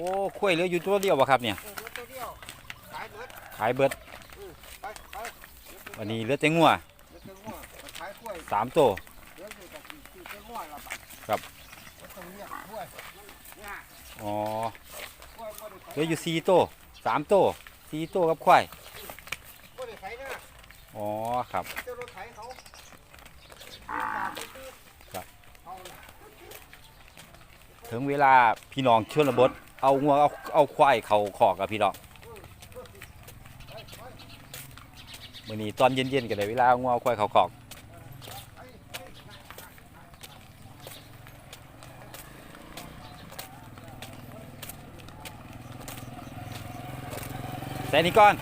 อ้คุ้ยเหลืออยู่ตัวเดียวบ่ครับเนี่ยขายเบิดขายเบิดไปไปวันนี้เหลือแต่งัวเดี๋ยวเจองัวมาขายกล้วยสามตัว เดี๋ยวอยู่กับที่เจองัวละบาทครับรถต้องเรียกกล้วยเนี่ยอ๋อกล้วยบ่ได้เหลืออยู่สี่ตัวสามตัวสี่ตัวกับควายบ่ได้ไถนะอ๋อครับ เจ้ารถไถเขาครับ ถึงเวลาพี่น้องชนบท เอางัวเอาเอาควายเขาขอกกับพี่น้องมื่อนี้ตอนเย็นๆก็ได้เวลาเอางัวเอาควายเขาขอกใส่นี่ก่อน